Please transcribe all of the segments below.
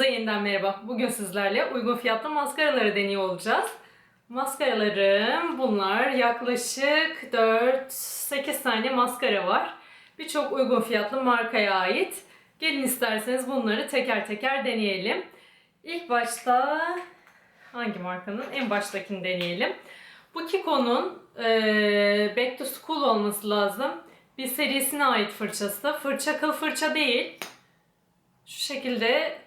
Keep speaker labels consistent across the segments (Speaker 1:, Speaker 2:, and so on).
Speaker 1: Hepinize yeniden merhaba. Bugün sizlerle uygun fiyatlı maskaraları deniyor olacağız. Maskaralarım bunlar. Yaklaşık 4-8 tane maskara var. Birçok uygun fiyatlı markaya ait. Gelin isterseniz bunları teker teker deneyelim. İlk başta hangi markanın? En baştakini deneyelim. Bu Kiko'nun eee Back to School olması lazım. Bir serisine ait fırçası. Fırça kıl fırça değil. Şu şekilde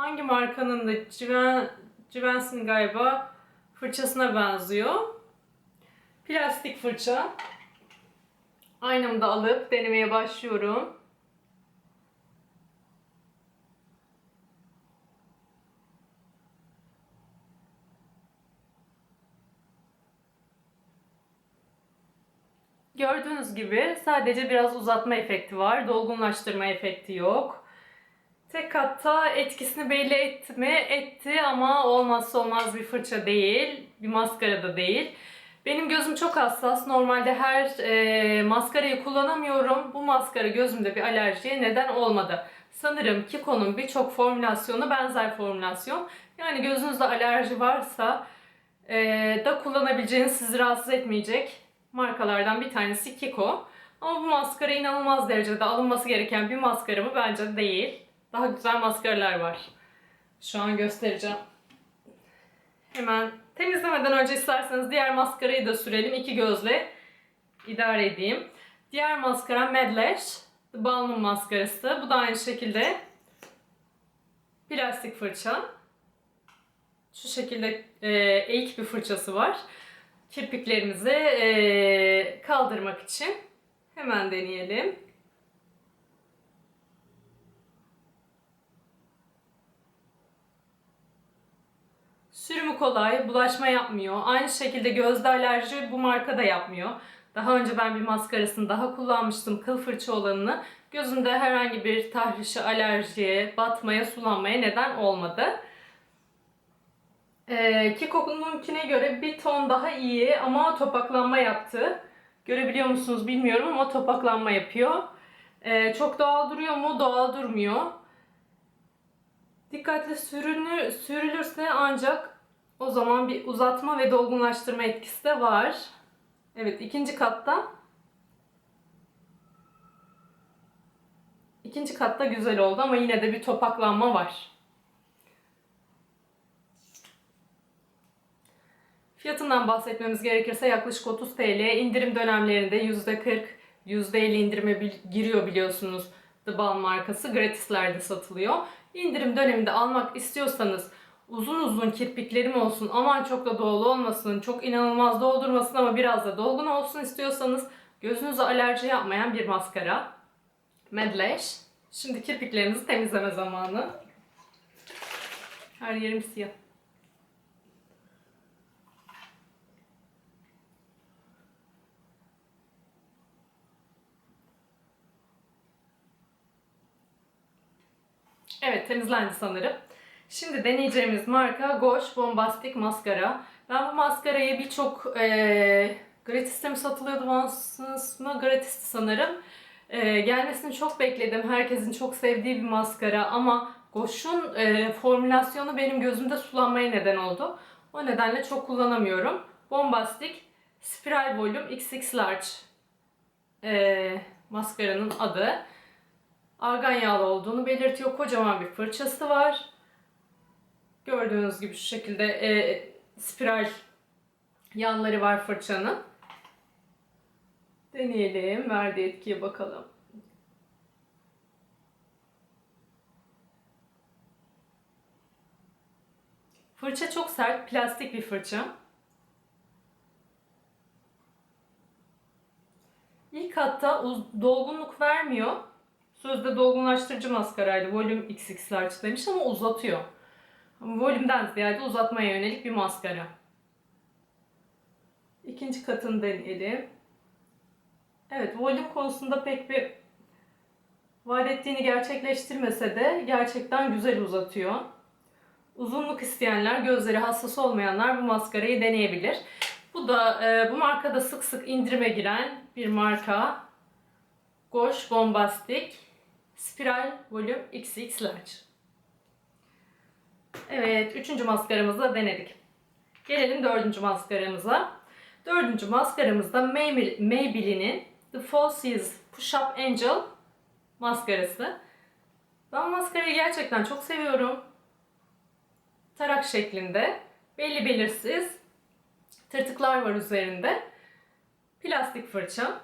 Speaker 1: hangi markanın da Civen, Givenchy'nin galiba fırçasına benziyor. Plastik fırça. Aynamı da alıp denemeye başlıyorum. Gördüğünüz gibi sadece biraz uzatma efekti var. Dolgunlaştırma efekti yok. Tek katta etkisini belli etti mi? Etti ama olmazsa olmaz bir fırça değil. Bir maskara da değil. Benim gözüm çok hassas. Normalde her e, maskarayı kullanamıyorum. Bu maskara gözümde bir alerjiye neden olmadı. Sanırım Kiko'nun birçok formülasyonu benzer formülasyon. Yani gözünüzde alerji varsa e, da kullanabileceğiniz sizi rahatsız etmeyecek markalardan bir tanesi Kiko. Ama bu maskara inanılmaz derecede alınması gereken bir maskara mı? Bence değil. Daha güzel maskaralar var. Şu an göstereceğim. Hemen temizlemeden önce isterseniz diğer maskarayı da sürelim. İki gözle idare edeyim. Diğer maskara Mad Lash. The Balmain maskarası. Bu da aynı şekilde plastik fırça. Şu şekilde e, eğik bir fırçası var. Kirpiklerimizi e, kaldırmak için. Hemen deneyelim. Sürümü kolay, bulaşma yapmıyor. Aynı şekilde gözde alerji bu marka da yapmıyor. Daha önce ben bir maskarasını daha kullanmıştım, kıl fırça olanını. Gözümde herhangi bir tahrişe, alerjiye, batmaya, sulanmaya neden olmadı. Ee, Kiko'nunkine göre bir ton daha iyi ama topaklanma yaptı. Görebiliyor musunuz bilmiyorum ama topaklanma yapıyor. Ee, çok doğal duruyor mu? Doğal durmuyor. Dikkatli sürünür, sürülürse ancak o zaman bir uzatma ve dolgunlaştırma etkisi de var. Evet ikinci katta. İkinci katta güzel oldu ama yine de bir topaklanma var. Fiyatından bahsetmemiz gerekirse yaklaşık 30 TL. İndirim dönemlerinde %40, %50 indirime giriyor biliyorsunuz. The Balm markası gratislerde satılıyor. İndirim döneminde almak istiyorsanız uzun uzun kirpiklerim olsun aman çok da doğal olmasın, çok inanılmaz doldurmasın ama biraz da dolgun olsun istiyorsanız gözünüze alerji yapmayan bir maskara. Mad Lash. Şimdi kirpiklerinizi temizleme zamanı. Her yerim siyah. Evet temizlendi sanırım. Şimdi deneyeceğimiz marka Gosh Bombastic Maskara. Ben bu maskarayı birçok e, gratis'te mi satılıyordu mı? Gratis'ti sanırım. E, gelmesini çok bekledim. Herkesin çok sevdiği bir maskara ama Gosh'un e, formülasyonu benim gözümde sulanmaya neden oldu. O nedenle çok kullanamıyorum. Bombastic Spiral Volume XX Large e, maskaranın adı argan yağlı olduğunu belirtiyor. Kocaman bir fırçası var. Gördüğünüz gibi şu şekilde e, spiral yanları var fırçanın. Deneyelim. Verdiği etkiye bakalım. Fırça çok sert. Plastik bir fırça. İlk hatta dolgunluk vermiyor. Sözde dolgunlaştırıcı maskaraydı. Volume XX large demiş ama uzatıyor. Volümden ziyade uzatmaya yönelik bir maskara. İkinci katını deneyelim. Evet, volüm konusunda pek bir vaat ettiğini gerçekleştirmese de gerçekten güzel uzatıyor. Uzunluk isteyenler, gözleri hassas olmayanlar bu maskarayı deneyebilir. Bu da e, bu markada sık sık indirime giren bir marka. Gosh Bombastic Spiral Volume XX Large. Evet, üçüncü maskaramızı denedik. Gelelim dördüncü maskaramıza. Dördüncü maskaramızda Maybell- Maybelline'in The Falsies Push Up Angel maskarası. Ben maskarayı gerçekten çok seviyorum. Tarak şeklinde. Belli belirsiz. Tırtıklar var üzerinde. Plastik fırça.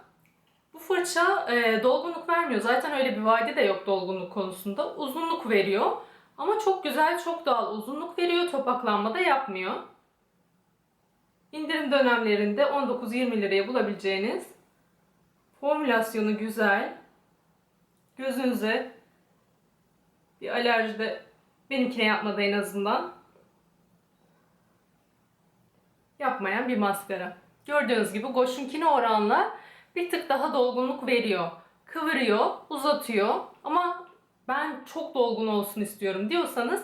Speaker 1: Bu fırça e, dolgunluk vermiyor. Zaten öyle bir vaadi de yok dolgunluk konusunda. Uzunluk veriyor. Ama çok güzel, çok doğal uzunluk veriyor. Topaklanma da yapmıyor. İndirim dönemlerinde 19-20 liraya bulabileceğiniz formülasyonu güzel. Gözünüze bir alerji de benimkine yapmadı en azından. Yapmayan bir maskara. Gördüğünüz gibi Goş'unkine oranla bir tık daha dolgunluk veriyor. Kıvırıyor, uzatıyor ama ben çok dolgun olsun istiyorum diyorsanız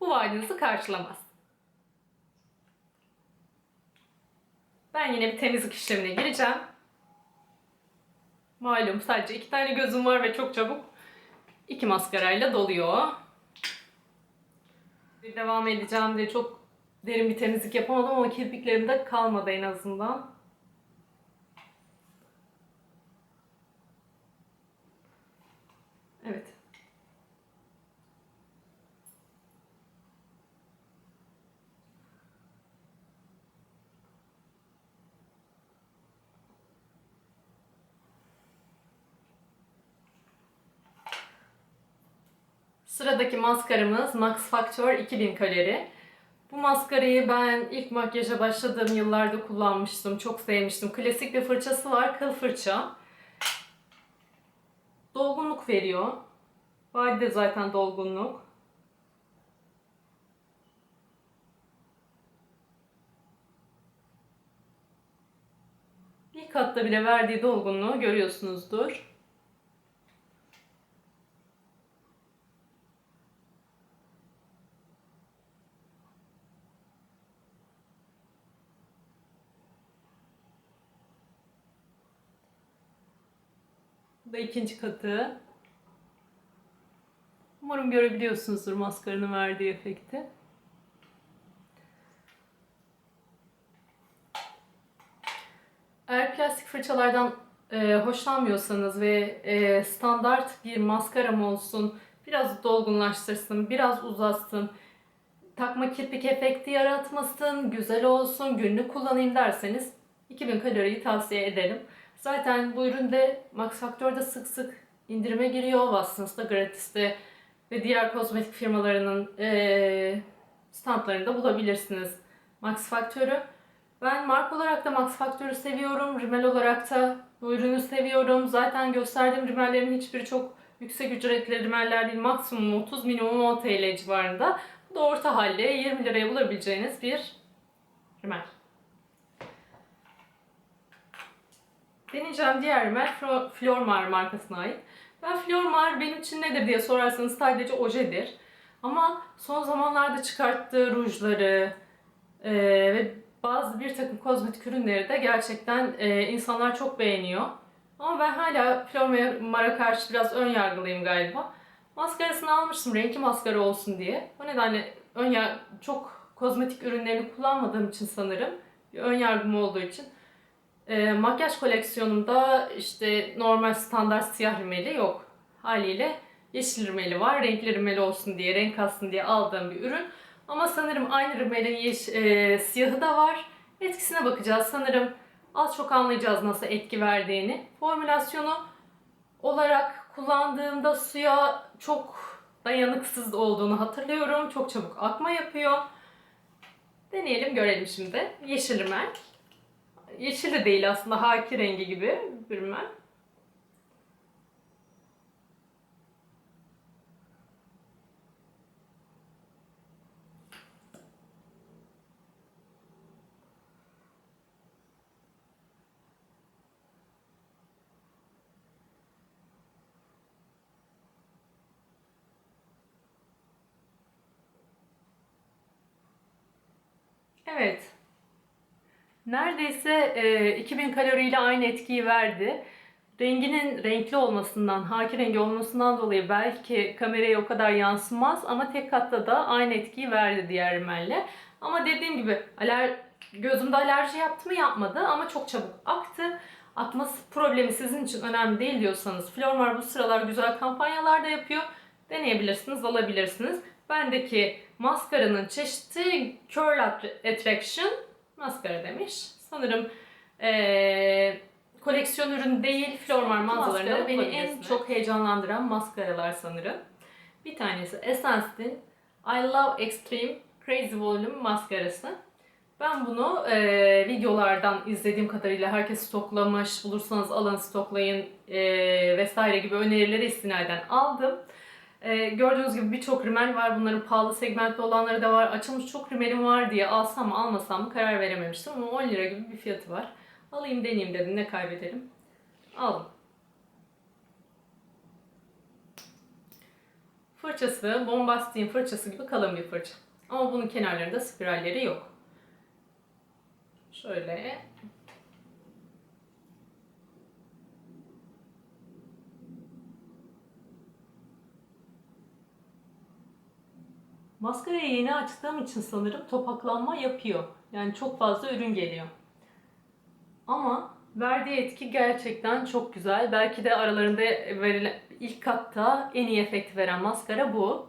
Speaker 1: bu vaadinizi karşılamaz. Ben yine bir temizlik işlemine gireceğim. Malum sadece iki tane gözüm var ve çok çabuk iki maskarayla doluyor. Devam edeceğim diye çok derin bir temizlik yapamadım ama kirpiklerim de kalmadı en azından. Evet. Sıradaki maskaramız Max Factor 2000 kalori. Bu maskarayı ben ilk makyaja başladığım yıllarda kullanmıştım. Çok sevmiştim. Klasik bir fırçası var. Kıl fırça. Dolgunluk veriyor. Vadi de zaten dolgunluk. İlk katta bile verdiği dolgunluğu görüyorsunuzdur. Bu da ikinci katı. Umarım görebiliyorsunuzdur maskaranın verdiği efekti. Eğer plastik fırçalardan e, hoşlanmıyorsanız ve e, standart bir maskaram olsun, biraz dolgunlaştırsın, biraz uzatsın, takma kirpik efekti yaratmasın, güzel olsun, günlük kullanayım derseniz 2000 kaloriyi tavsiye ederim. Zaten bu üründe Max Factor'da sık sık indirime giriyor. Watsons'ta, Gratis'te ve diğer kozmetik firmalarının eee standlarında bulabilirsiniz Max Factor'u. Ben marka olarak da Max Factor'u seviyorum. Rimel olarak da bu ürünü seviyorum. Zaten gösterdiğim rimellerin hiçbiri çok yüksek ücretli rimeller değil. Maksimum 30, minimum 10 TL civarında. Bu da orta halli 20 liraya bulabileceğiniz bir rimel. Deneyeceğim diğer rimel Flo- Flormar markasına ait. Ben Flormar benim için nedir diye sorarsanız sadece ojedir. Ama son zamanlarda çıkarttığı rujları e, ve bazı bir takım kozmetik ürünleri de gerçekten e, insanlar çok beğeniyor. Ama ben hala Flormar'a karşı biraz ön yargılıyım galiba. Maskarasını almıştım renkli maskara olsun diye. O nedenle ön çok kozmetik ürünlerini kullanmadığım için sanırım ön yargım olduğu için e, makyaj koleksiyonumda işte normal standart siyah rimeli yok. Haliyle yeşil rimeli var. Renkli rimeli olsun diye, renk alsın diye aldığım bir ürün. Ama sanırım aynı rimelin yeş, e, siyahı da var. Etkisine bakacağız. Sanırım az çok anlayacağız nasıl etki verdiğini. Formülasyonu olarak kullandığımda suya çok dayanıksız olduğunu hatırlıyorum. Çok çabuk akma yapıyor. Deneyelim görelim şimdi. Yeşil rimel. Yeşil de değil aslında haki rengi gibi bir rimel. Evet. Neredeyse e, 2000 kaloriyle aynı etkiyi verdi. renginin renkli olmasından, haki rengi olmasından dolayı belki kameraya o kadar yansımaz ama tek katta da aynı etkiyi verdi diğer rimelle. Ama dediğim gibi aler gözümde alerji yaptı mı yapmadı ama çok çabuk aktı. Akması problemi sizin için önemli değil diyorsanız Flormar bu sıralar güzel kampanyalar da yapıyor. Deneyebilirsiniz, alabilirsiniz. Bendeki maskaranın çeşidi Curl Attraction maskara demiş. Sanırım eee, koleksiyon ürün değil, Flormar mağazalarında
Speaker 2: Maskara
Speaker 1: beni en çok heyecanlandıran maskaralar sanırım. Bir tanesi Essence'in I Love Extreme Crazy Volume maskarası. Ben bunu eee, videolardan izlediğim kadarıyla herkes stoklamış, bulursanız alın stoklayın eee, vesaire gibi önerileri istinaden aldım. Eee, gördüğünüz gibi birçok rimel var. Bunların pahalı segmentli olanları da var. Açılmış çok rimelim var diye alsam mı almasam mı karar verememiştim. Ama 10 lira gibi bir fiyatı var. Alayım deneyeyim dedim ne kaybedelim. Aldım. Fırçası Bombastik'in fırçası gibi kalın bir fırça. Ama bunun kenarlarında spiralleri yok. Şöyle. Maskarayı yeni açtığım için sanırım topaklanma yapıyor. Yani çok fazla ürün geliyor. Ama verdiği etki gerçekten çok güzel. Belki de aralarında verilen ilk katta en iyi efekt veren maskara bu.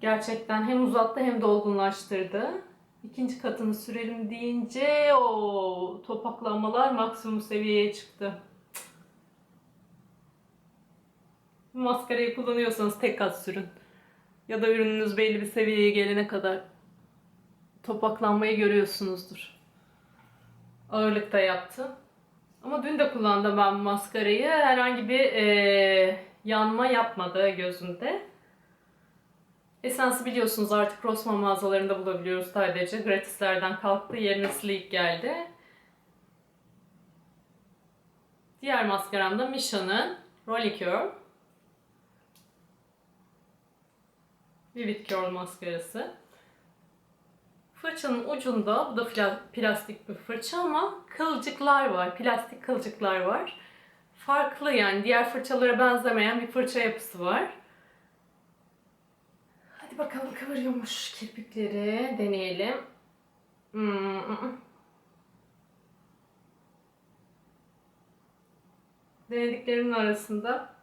Speaker 1: Gerçekten hem uzattı hem dolgunlaştırdı. İkinci katını sürelim deyince o topaklanmalar maksimum seviyeye çıktı. Maskarayı kullanıyorsanız tek kat sürün. Ya da ürününüz belli bir seviyeye gelene kadar topaklanmayı görüyorsunuzdur. Ağırlıkta yaptı. Ama dün de kullandım ben maskarayı. Herhangi bir eee, yanma yapmadı gözümde. Esensi biliyorsunuz artık Rossmann mağazalarında bulabiliyoruz sadece. Gratislerden kalktı. Yerine Sleek geldi. Diğer maskaram da Misha'nın Rolly Vivid Curl maskarası. Fırçanın ucunda, bu da pla- plastik bir fırça ama kılcıklar var, plastik kılcıklar var. Farklı yani diğer fırçalara benzemeyen bir fırça yapısı var. Hadi bakalım kıvırıyormuş kirpikleri, deneyelim. Hmm. Denediklerimin arasında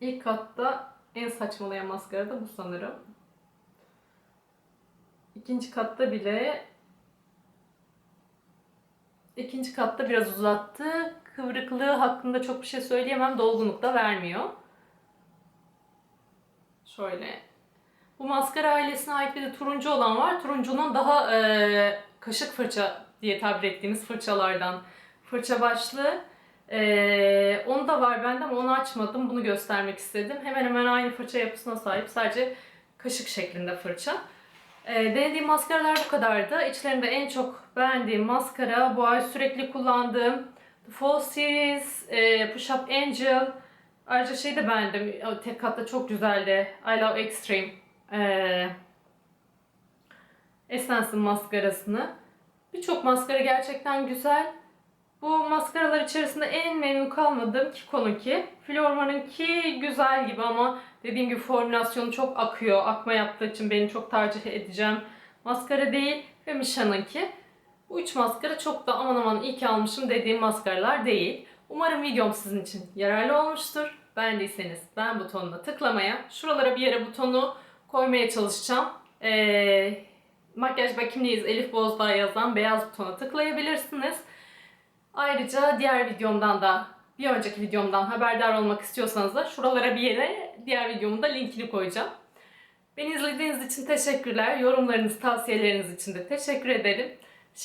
Speaker 1: ilk katta en saçmalayan maskara da bu sanırım. İkinci katta bile ikinci katta biraz uzattı. Kıvrıklığı hakkında çok bir şey söyleyemem. Dolgunluk da vermiyor. Şöyle. Bu maskara ailesine ait bir de turuncu olan var. Turuncunun daha e, kaşık fırça diye tabir ettiğimiz fırçalardan. Fırça başlı. E, onu da var bende ama onu açmadım. Bunu göstermek istedim. Hemen hemen aynı fırça yapısına sahip. Sadece kaşık şeklinde fırça. E, denediğim maskaralar bu kadardı. İçlerinde en çok beğendiğim maskara, bu ay sürekli kullandığım The Fall Series, e, Push Up Angel. Ayrıca şey de beğendim. Tek katta çok güzeldi. I Love Extreme. E, Essence'ın maskarasını. Birçok maskara gerçekten güzel. Bu maskaralar içerisinde en memnun kalmadığım Kiko'nunki. Flormar'ınki güzel gibi ama dediğim gibi formülasyonu çok akıyor. Akma yaptığı için benim çok tercih edeceğim maskara değil. Ve Misha'nınki. Bu üç maskara çok da aman aman iyi ki almışım dediğim maskaralar değil. Umarım videom sizin için yararlı olmuştur. Beğendiyseniz beğen butonuna tıklamaya, şuralara bir yere butonu koymaya çalışacağım. Ee, makyaj bakimliyiz Elif Bozdağ yazan beyaz butona tıklayabilirsiniz. Ayrıca diğer videomdan da bir önceki videomdan haberdar olmak istiyorsanız da şuralara bir yere diğer videomun da linkini koyacağım. Beni izlediğiniz için teşekkürler. Yorumlarınız, tavsiyeleriniz için de teşekkür ederim.